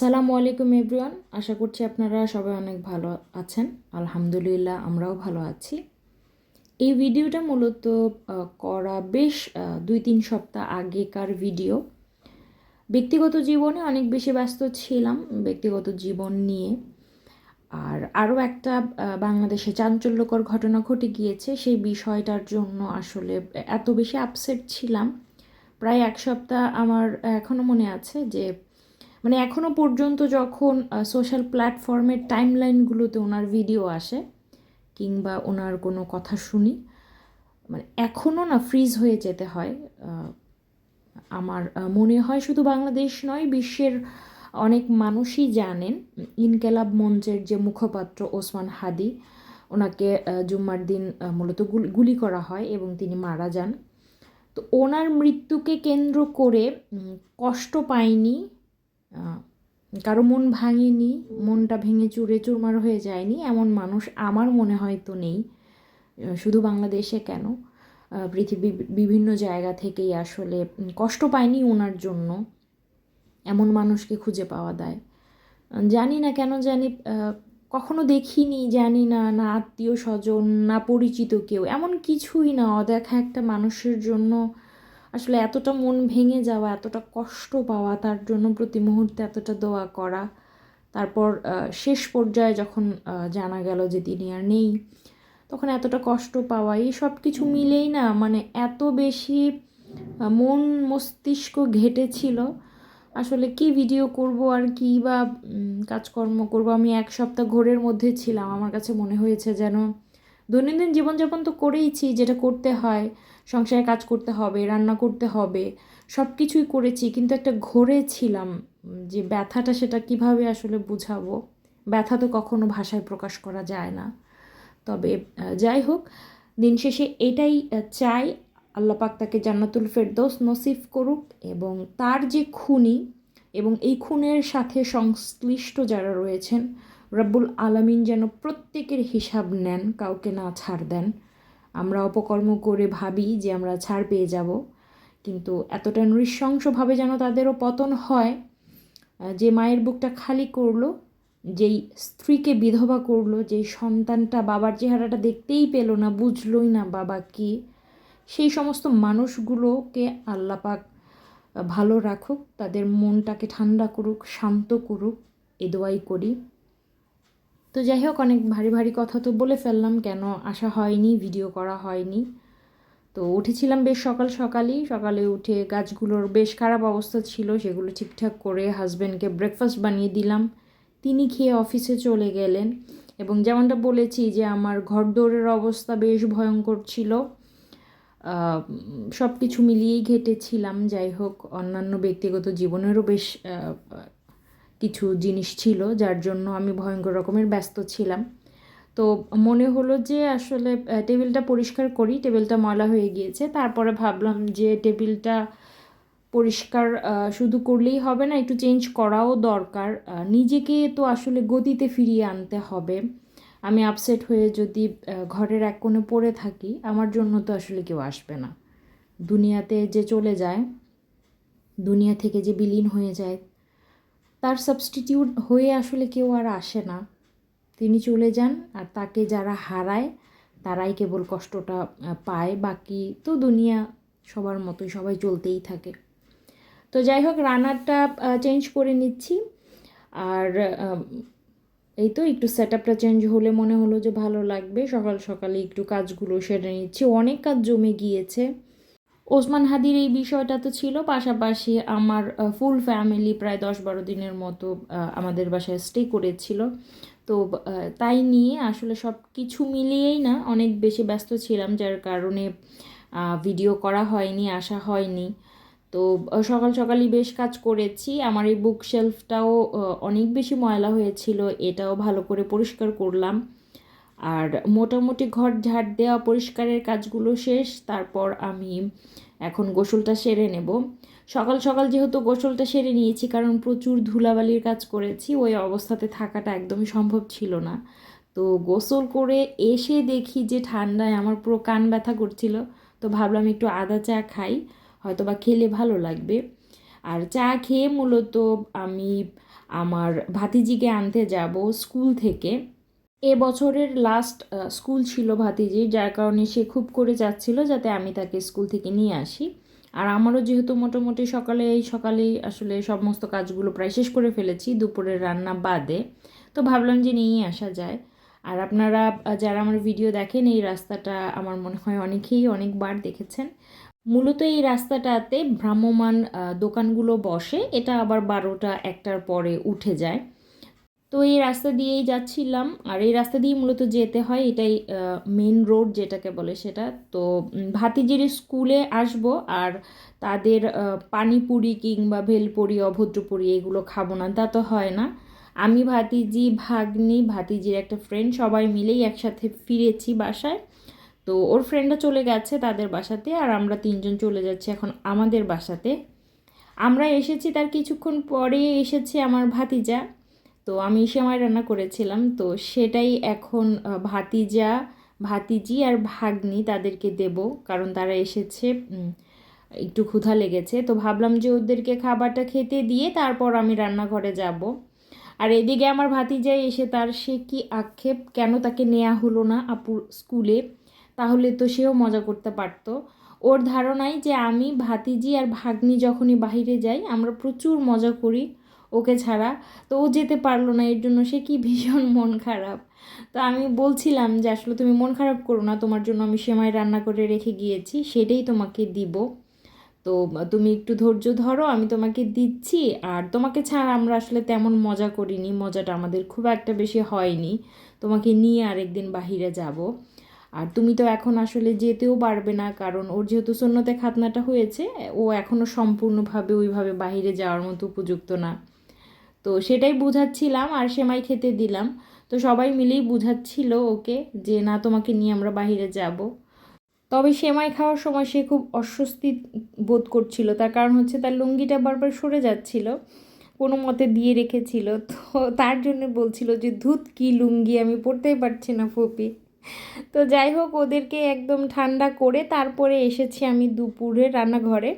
আসসালামু আলাইকুম এভরিওয়ান আশা করছি আপনারা সবাই অনেক ভালো আছেন। আলহামদুলিল্লাহ, আমরাও ভালো আছি। এই ভিডিওটা মূলত করা বেশ দুই তিন সপ্তাহ আগেকার ভিডিও। ব্যক্তিগত জীবনে অনেক বেশি ব্যস্ত ছিলাম, ব্যক্তিগত জীবন নিয়ে। আর আরও একটা বাংলাদেশে চাঞ্চল্যকর ঘটনা ঘটে গিয়েছে। সেই বিষয়টার জন্য আসলে এত বেশি আপসেট ছিলাম। প্রায় এক সপ্তাহ আমার এখনও মনে আছে যে মানে এখনও পর্যন্ত যখন সোশ্যাল প্ল্যাটফর্মের টাইমলাইনগুলোতে ওনার ভিডিও আসে, কিংবা ওনার কোনো কথা শুনি মানে এখনও না ফ্রিজ হয়ে যেতে হয় আমার মনে হয় শুধু বাংলাদেশ নয়, বিশ্বের অনেক মানুষই জানেন, ইনকেলাব মঞ্চের যে মুখপাত্র ওসমান হাদি, ওনাকে জুম্মার দিন মূলত গুলি- করা হয় এবং তিনি মারা যান। তো ওনার মৃত্যুকে কেন্দ্র করে কষ্ট পায়নি কারও মন ভাঙেনি মনটা ভেঙে চুরে চুরমার হয়ে যায়নি এমন মানুষ আমার মনে হয়তো নেই শুধু বাংলাদেশে কেন? আহ, পৃথিবীর বিভিন্ন জায়গা থেকেই আসলে কষ্ট পায়নি ওনার জন্য এমন মানুষকে খুঁজে পাওয়া দেয়। জানি না কেন জানি কখনো দেখিনি জানি না না আত্মীয় স্বজন না পরিচিত কেউ এমন কিছুই না অদেখা একটা মানুষের জন্য আসলে এতটা মন ভেঙে যাওয়া, এতটা কষ্ট পাওয়া, তার জন্য প্রতি মুহূর্তে এতটা দোয়া করা। তারপর শেষ পর্যায়ে যখন জানা গেল যে তিনি আর নেই, তখন এতটা কষ্ট পাওয়া, এই সব কিছু মিলেই না মানে এত বেশি মন মস্তিষ্ক ঘেটেছিল। আসলে কি ভিডিও করব আর কি বা কাজকর্ম করব? আমি এক সপ্তাহ ঘোরের মধ্যে ছিলাম। আমার কাছে মনে হয়েছে যেন দৈনন্দিন জীবনযাপন তো করেইছি, যেটা করতে হয়। সংসারে কাজ করতে হবে, রান্না করতে হবে সব কিছুই করেছি, কিন্তু একটা ঘোরে ছিলাম যে ব্যথাটা সেটা কীভাবে আসলে বুঝাবো? ব্যথা তো কখনো ভাষায় প্রকাশ করা যায় না। তবে যাই হোক, দিন শেষে এটাই চাই, আল্লাহ পাক তাকে জান্নাতুল ফেরদৌস নসিব করুক এবং তার যে খুনি এবং এই খুনের সাথে সংশ্লিষ্ট যারা রয়েছেন, রব্বুল আলামিন যেন প্রত্যেকের হিসাব নেন, কাউকে না ছাড় দেন। আমরা অপকর্ম করে ভাবি যে আমরা ছাড় পেয়ে যাব। কিন্তু এতটা নৃশংসভাবে যেন তাদেরও পতন হয়, যে মায়ের বুকটা খালি করল, যেই স্ত্রীকে বিধবা করল, যেই সন্তানটা বাবার চেহারাটা দেখতেই পেল না, বুঝলোই না বাবা কি, সেই সমস্ত মানুষগুলোকে আল্লাপাক ভালো রাখুক, তাদের মনটাকে ঠান্ডা করুক, শান্ত করুক, এ দোয়াই করি। তো যাই হোক অনেক ভারী ভারী কথা তো বলে ফেললাম, কেন আসা হয়নি ভিডিও করা হয়নি। তো উঠেছিলাম বেশ সকাল সকালই, সকালে উঠে গাছগুলোর বেশ খারাপ অবস্থা ছিল, সেগুলো ঠিকঠাক করে হাজব্যান্ডকে ব্রেকফাস্ট বানিয়ে দিলাম। তিনি খেয়ে অফিসে চলে গেলেন এবং যেমনটা বলেছি যে আমার ঘরদৌড়ের অবস্থা বেশ ভয়ঙ্কর ছিল। সব কিছু মিলিয়েই ঘেটেছিলাম যাই হোক অন্যান্য ব্যক্তিগত জীবনেরও বেশ কিছু জিনিস ছিল, যার জন্য আমি ভয়ঙ্কর রকমের ব্যস্ত ছিলাম। তো মনে হলো যে আসলে টেবিলটা পরিষ্কার করি, টেবিলটা ময়লা হয়ে গিয়েছে। তারপরে ভাবলাম যে টেবিলটা পরিষ্কার শুধু করলেই হবে না, একটু চেঞ্জ করাও দরকার। নিজেকে তো আসলে গতিতে ফিরিয়ে আনতে হবে। আমি আপসেট হয়ে যদি ঘরের এক কোণে পড়ে থাকি, আমার জন্য তো আসলে কেউ আসবে না। দুনিয়াতে যে চলে যায়, দুনিয়া থেকে যে বিলীন হয়ে যায় তার সাবস্টিটিউট হয়ে আসলে কেউ আর আসে না। তিনি চলে যান আর তাকে যারা হারায়, তারাই কেবল কষ্টটা পায়। বাকি তো দুনিয়া সবার মতোই, সবাই চলতেই থাকে। তো যাই হোক, রানারটা চেঞ্জ করে নিচ্ছি। আর এই তো একটু সেট আপটা চেঞ্জ হলে মনে হলো যে ভালো লাগবে। সকাল সকালে একটু কাজগুলো সেরে নিচ্ছি। অনেক কাজ জমে গিয়েছে। ওসমান হাদির এই বিষয়টা তো ছিল। পাশাপাশি আমার ফুল ফ্যামিলি প্রায় দশ বারো দিনের মতো আমাদের বাসায় স্টে করেছিল। তো তাই নিয়ে আসলে সব কিছু মিলিয়েই না অনেক বেশি ব্যস্ত ছিলাম, যার কারণে ভিডিও করা হয়নি, আসা হয়নি। তো সকাল সকালই বেশ কাজ করেছি। আমার এই বুক শেলফটাও অনেক বেশি ময়লা হয়েছিল, এটাও ভালো করে পরিষ্কার করলাম। আর মোটামুটি ঘর ঝাড় দেওয়া পরিষ্কারের কাজগুলো শেষ, তারপর আমি এখন গোসলটা সেরে নেব। সকাল সকাল যেহেতু গোসলটা সেরে নিয়েছি, কারণ প্রচুর ধুলাবালির কাজ করেছি, ওই অবস্থাতে থাকাটা একদমই সম্ভব ছিল না। তো গোসল করে এসে দেখি যে ঠান্ডায় আমার পুরো কান ব্যথা করছিল, তো ভাবলাম একটু আদা চা খাই হয়তো বা খেলে ভালো লাগবে। আর চা খেয়ে মূলত আমি আমার ভাতিজিকে আনতে যাব স্কুল থেকে। এ বছরের লাস্ট স্কুল ছিল ভাতিজির, যার কারণে সে খুব করে যাচ্ছিল যাতে আমি তাকে স্কুল থেকে নিয়ে আসি। আর আমারও যেহেতু মোটামুটি সকালে এই সকালেই আসলে সমস্ত কাজগুলো প্রায় শেষ করে ফেলেছি, দুপুরের রান্না বাদে। তো ভাবলাম যে নিয়েই আসা যায়। আর আপনারা যারা আমার ভিডিও দেখেন, এই রাস্তাটা আমার মনে হয় অনেকেই অনেকবার দেখেছেন। মূলত এই রাস্তাটাতে ভ্রাম্যমান দোকানগুলো বসে, এটা আবার বারোটা একটার পরে উঠে যায়। তো এই রাস্তা দিয়েই যাচ্ছিলাম। আর এই রাস্তা দিয়েই মূলত যেতে হয়, এটাই মেন রোড যেটাকে বলে সেটা। তো ভাতিজির স্কুলে আসব আর তাদের পানিপুরি কিংবা ভেলপুরি, অভদ্রপুরি এগুলো খাব না, তা তো হয় না। আমি, ভাতিজি, ভাগ্নি, ভাতিজির একটা ফ্রেন্ড সবাই মিলেই একসাথে ফিরেছি বাসায়। তো ওর ফ্রেন্ডরা চলে গেছে তাদের বাসাতে আর আমরা তিনজন চলে যাচ্ছি এখন আমাদের বাসাতে। আমরা এসেছি তার কিছুক্ষণ পরে এসেছে আমার ভাতিজা। তো আমি সেমাই রান্না করেছিলাম। তো সেটাই এখন ভাতিজা, ভাতিজি আর ভাগ্নি তাদেরকে দেব। কারণ তারা এসেছে একটু ক্ষুধা লেগেছে। তো ভাবলাম যে ওদেরকে খাবারটা খেতে দিয়ে তারপর আমি রান্নাঘরে যাব। আর এদিকে আমার ভাতিজাই এসে তার সে কি আক্ষেপ, কেন তাকে নেওয়া হলো না আপুর স্কুলে? তাহলে তো সেও মজা করতে পারতো। ওর ধারণাই যে আমি, ভাতিজি আর ভাগ্নি যখনই বাইরে যাই, আমরা প্রচুর মজা করি। ওকে ছাড়া। তো ও যেতে পারল না, এর জন্য সে কি ভীষণ মন খারাপ। তো আমি বলছিলাম যে, আসলে তুমি মন খারাপ করো না, তোমার জন্য আমি সেমাই রান্না করে রেখে গিয়েছি, সেটাই তোমাকে দিব। তো তুমি একটু ধৈর্য ধরো, আমি তোমাকে দিচ্ছি, আর তোমাকে ছাড়া আমরা আসলে তেমন মজা করিনি, মজাটা আমাদের খুব একটা বেশি হয়নি। তোমাকে নিয়ে আরেকদিন বাহিরে যাব। আর তুমি তো এখন আসলে যেতেও পারবে না, কারণ ওর যেহেতু সন্ন্যতে খাতনাটা হয়েছে, ও এখনও সম্পূর্ণভাবে ওইভাবে বাহিরে যাওয়ার মতো উপযুক্ত না। তো সেটাই বুঝাচ্ছিলাম আর সেমাই খেতে দিলাম। তো সবাই মিলেই বুঝাচ্ছিল ওকে যে, না, তোমাকে নিয়ে আমরা বাইরে যাব। তবে সেমাই খাওয়ার সময় সে খুব অস্বস্তি বোধ করছিল। তার কারণ হচ্ছে তার লুঙ্গিটা বারবার সরে যাচ্ছিল, কোনো মতে দিয়ে রেখেছিল। তো তার জন্য বলছিল যে, ধুত কি লুঙ্গি, আমি পরতেই পারছি না ফুপি। তো যাই হোক, ওদেরকে একদম ঠান্ডা করে তারপরে এসেছি আমি দুপুরে রান্নাঘরে।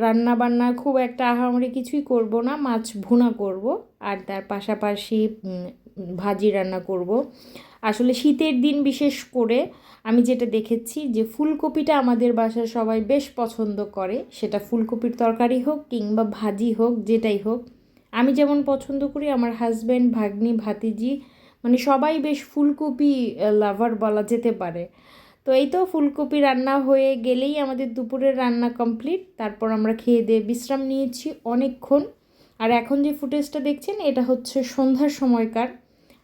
রান্না বান্না খুব একটা আহামরি কিছুই করব না, মাছ ভুনা করব, আর তার পাশাপাশি ভাজি রান্না করব। আসলে শীতের দিন বিশেষ করে আমি যেটা দেখেছি যে ফুলকপিটা আমাদের বাসায় সবাই বেশ পছন্দ করে, সেটা ফুলকপির তরকারি হোক কিংবা ভাজি হোক, যেটাই হোক। আমি যেমন পছন্দ করি, আমার হাজব্যান্ড ভাগ্নি, ভাতিজি মানে সবাই বেশ ফুলকপি লাভার বলা যেতে পারে। তো এই তো ফুলকপি রান্না হয়ে গেলেই আমাদের দুপুরের রান্না কমপ্লিট তারপর আমরা খেয়ে দিয়ে বিশ্রাম নিয়েছি অনেকক্ষণ। আর এখন যে ফুটেজটা দেখছেন, এটা হচ্ছে সন্ধ্যার সময়কার।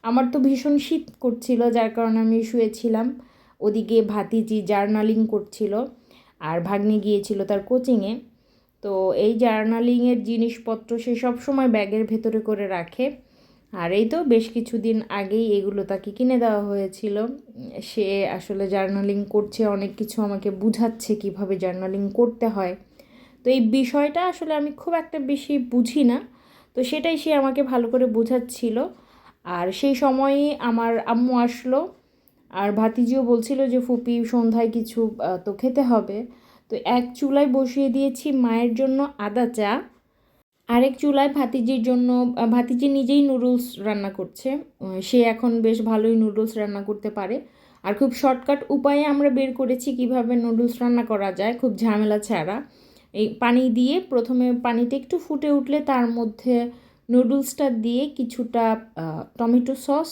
আমার তো ভীষণ শীত করছিল, যার কারণে আমি শুয়েছিলাম। ওদিকে ভাতিজি জার্নালিং করছিল আর ভাগ্নে গিয়েছিল তার কোচিংয়ে তো এই জার্নালিংয়ের জিনিসপত্র সে সব সময় ব্যাগের ভেতরে করে রাখে। আর এই তো বেশ কিছুদিন আগেই এগুলো তাকে কিনে দেওয়া হয়েছিল। সে আসলে জার্নালিং করছে, অনেক কিছু আমাকে বুঝাচ্ছে কীভাবে জার্নালিং করতে হয়। তো এই বিষয়টা আসলে আমি খুব একটা বেশি বুঝি না, তো সেটাই সে আমাকে ভালো করে বোঝাচ্ছিল। আর সেই সময়ে আমার আম্মু আসলো, আর ভাতিজিও বলছিল যে, ফুপি, সন্ধ্যায় কিছু তো খেতে হবে। তো এক চুলায় বসিয়ে দিয়েছি মায়ের জন্য আদা চা। আরেক চুলায় ভাতিজির জন্য ভাতিজি নিজেই নুডলস রান্না করছে। সে এখন বেশ ভালোই নুডলস রান্না করতে পারে। আর খুব শর্টকাট উপায়ে আমরা বের করেছি কীভাবে নুডলস রান্না করা যায়, খুব ঝামেলা ছাড়া। এই পানি দিয়ে প্রথমে পানিটা একটু ফুটে উঠলে তার মধ্যে নুডলসটা দিয়ে কিছুটা টমেটো সস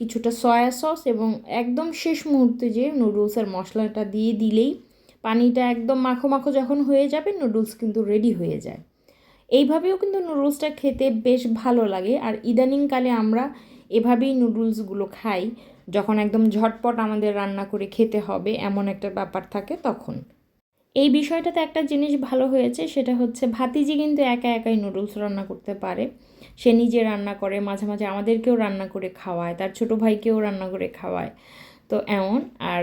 কিছুটা সয়া সস এবং একদম শেষ মুহূর্তে যে নুডলসের মশলাটা দিয়ে দিলেই পানিটা একদম মাখো মাখো যখন হয়ে যাবে নুডলস কিন্তু রেডি হয়ে যায়। এইভাবেও কিন্তু নুডলসটা খেতে বেশ ভালো লাগে। আর ইদানিংকালে আমরা এভাবেই নুডলসগুলো খাই, যখন একদম ঝটপট আমাদের রান্না করে খেতে হবে, এমন একটা ব্যাপার থাকে তখন। এই বিষয়টাতে একটা জিনিস ভালো হয়েছে, সেটা হচ্ছে ভাতিজি কিন্তু একা একাই নুডলস রান্না করতে পারে। সে নিজে রান্না করে, মাঝে মাঝে আমাদেরকেও রান্না করে খাওয়ায়, তার ছোটো ভাইকেও রান্না করে খাওয়ায়। তো এমন, আর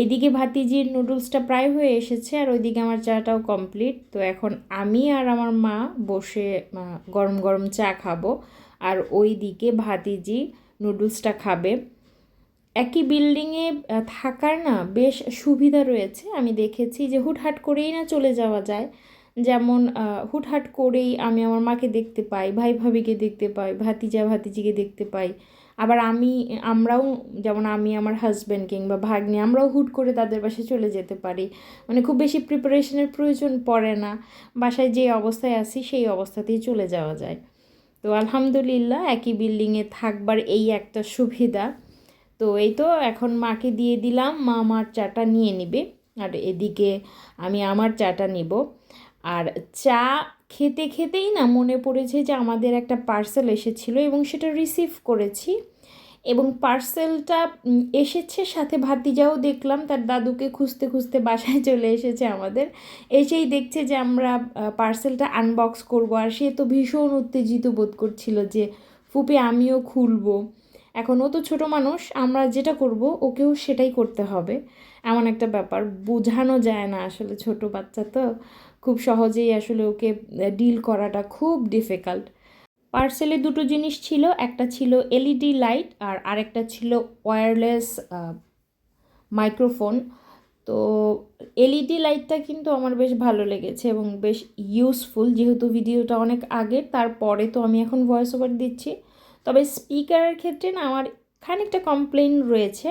এইদিকে ভাতিজির নুডলসটা প্রায় হয়ে এসেছে আর ওইদিকে আমার চাটাও কমপ্লিট। তো এখন আমি আর আমার মা বসে গরম গরম চা খাব আর ওইদিকে ভাতিজি নুডলসটা খাবে। একই বিল্ডিংয়ে থাকার না বেশ সুবিধা রয়েছে। আমি দেখেছি যে হুটহাট করেই না চলে যাওয়া যায়। যেমন হুটহাট করেই আমি আমার মাকে দেখতে পাই, ভাই ভাবিকে দেখতে পাই, ভাতিজা ভাতিজিকে দেখতে পাই। আবার আমি, আমরাও যেমন আমি আমার হাজব্যান্ড কিংবা ভাগ্নে, আমরাও হুট করে তাদের বাসায় চলে যেতে পারি। মানে খুব বেশি প্রিপারেশনের প্রয়োজন পড়ে না। বাসায় যে অবস্থায় আছি, সেই অবস্থাতেই চলে যাওয়া যায়। তো আলহামদুলিল্লাহ, একই বিল্ডিংয়ে থাকবার এই একটা সুবিধা। তো এই তো এখন মাকে দিয়ে দিলাম, মা আমার চাটা নিয়ে নিবে। আর এদিকে আমি আমার চাটা নিব। আর চা খেতে খেতেই না মনে পড়েছে যে আমাদের একটা পার্সেল এসেছিল এবং সেটা রিসিভ করেছি। এবং পার্সেলটা এসেছে সাথে ভাতিজাও দেখলাম, তার দাদুকে খুঁজতে খুঁজতে বাসায় চলে এসেছে আমাদের। এসেই দেখছে যে আমরা পার্সেলটা আনবক্স করব আর সে তো ভীষণ উত্তেজিত বোধ করছিল যে, ফুপি, আমিও খুলবো। এখন ও তো ছোটো মানুষ, আমরা যেটা করব, ওকেও সেটাই করতে হবে। এমন একটা ব্যাপার, বোঝানো যায় না আসলে ছোট বাচ্চা তো। খুব সহজেই আসলে ওকে ডিল করাটা খুব ডিফিকাল্ট পার্সেলে দুটো জিনিস ছিল, একটা ছিল এলইডি লাইট আর আরেকটা ছিল ওয়্যারলেস মাইক্রোফোন তো এলইডি লাইটটা কিন্তু আমার বেশ ভালো লেগেছে এবং বেশ ইউজফুল যেহেতু ভিডিওটা অনেক আগে, তারপরে তো আমি এখন ভয়েস ওভার দিচ্ছি। তবে স্পিকারের ক্ষেত্রে না আমার খানিকটা কমপ্লেন রয়েছে।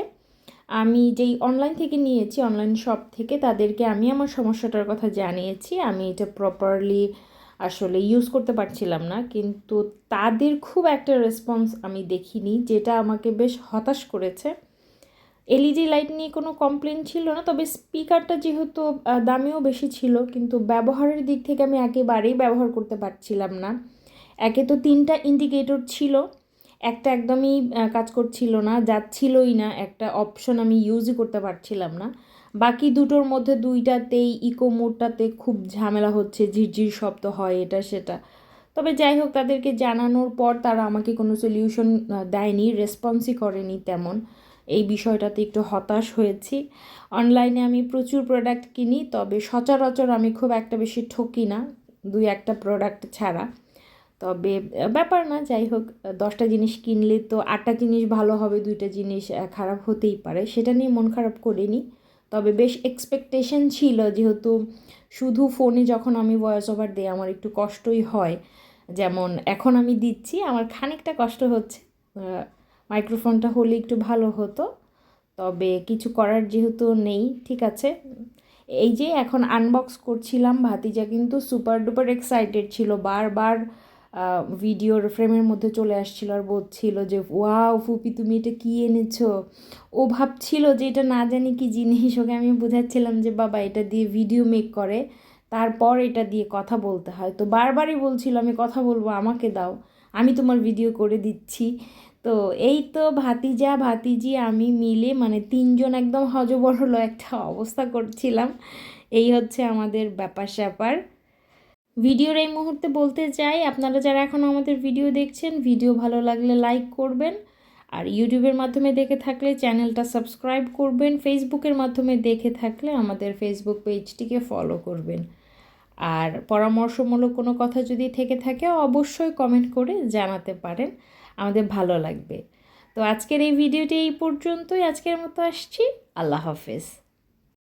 আমি যেই অনলাইন থেকে নিয়েছি অনলাইন শপ থেকে তাদেরকে আমি আমার সমস্যাটার কথা জানিয়েছি। আমি এটা প্রপারলি আসলে ইউজ করতে পারছিলাম না, কিন্তু তাদের খুব একটা রেসপন্স আমি দেখিনি, যেটা আমাকে বেশ হতাশ করেছে। এলইডি লাইট নিয়ে কোনো কমপ্লেন ছিল না, তবে স্পিকারটা যেহেতু দামেও বেশি ছিল, কিন্তু ব্যবহারের দিক থেকে আমি একেবারেই ব্যবহার করতে পারছিলাম না। একে তো তিনটা ইন্ডিকেটর ছিল। একটা একদমই কাজ করছিল না, যাচ্ছিলই না, একটা অপশন আমি ইউজই করতে পারছিলাম না। বাকি দুটোর মধ্যে দুইটাতেই ইকো মোডটাতে খুব ঝামেলা হচ্ছে ঝিরঝির শব্দ হয় এটা সেটা। তবে যাই হোক, তাদেরকে জানানোর পর তারা আমাকে কোনো সলিউশন দেয়নি রেসপন্সই করেনি তেমন। এই বিষয়টাতে একটু হতাশ হয়েছি। অনলাইনে আমি প্রচুর প্রোডাক্ট কিনি, তবে সচরাচর আমি খুব একটা বেশি ঠকি না, দুই একটা প্রোডাক্ট ছাড়া। তবে ব্যাপার না, যাই হোক দশটা জিনিস কিনলে তো আটটা জিনিস ভালো হবে, দুইটা জিনিস খারাপ হতেই পারে। সেটা নিয়ে মন খারাপ করিনি। তবে বেশ এক্সপেকটেশন ছিল যেহেতু শুধু ফোনে যখন আমি ভয়েস ওভার দিই, আমার একটু কষ্টই হয়। যেমন, এখন আমি দিচ্ছি, আমার খানিকটা কষ্ট হচ্ছে। মাইক্রোফোনটা হলে একটু ভালো হতো। তবে কিছু করার যেহেতু নেই, ঠিক আছে। এই যে, এখন আনবক্স করছিলাম, ভাতিজা কিন্তু সুপার ডুপার এক্সাইটেড ছিল, বারবার ভিডিওর ফ্রেমের মধ্যে চলে আসছিল আর বলছিল যে ওয়াও ফুপি, তুমি এটা কী এনেছো? ও ভাবছিল যে, এটা না জানি কি জিনিস। ওকে আমি বোঝাচ্ছিলাম যে, বাবা, এটা দিয়ে ভিডিও মেক করে, তারপর এটা দিয়ে কথা বলতে হয়। তো বারবারই বলছিল, আমি কথা বলব, আমাকে দাও, আমি তোমার ভিডিও করে দিচ্ছি। তো এই তো ভাতিজা, ভাতিজি, আমি মিলে মানে তিনজন একদম হজবরল একটা অবস্থা করছিলাম। এই হচ্ছে আমাদের ব্যাপার স্যাপার ভিডিওর এই মুহূর্তে বলতে চাই, আপনারা যারা এখন আমাদের ভিডিও দেখছেন, ভিডিও ভালো লাগলে লাইক করবেন। আর ইউটিউবের মাধ্যমে দেখে থাকলে চ্যানেলটা সাবস্ক্রাইব করবেন। ফেসবুকের মাধ্যমে দেখে থাকলে আমাদের ফেসবুক পেজটিকে ফলো করবেন। আর পরামর্শমূলক কোনো কথা যদি থেকে থাকে, অবশ্যই কমেন্ট করে জানাতে পারেন। আমাদের ভালো লাগবে। তো আজকের এই ভিডিওটি এই পর্যন্তই। আজকের মতো আসছি। আল্লাহ হাফেজ।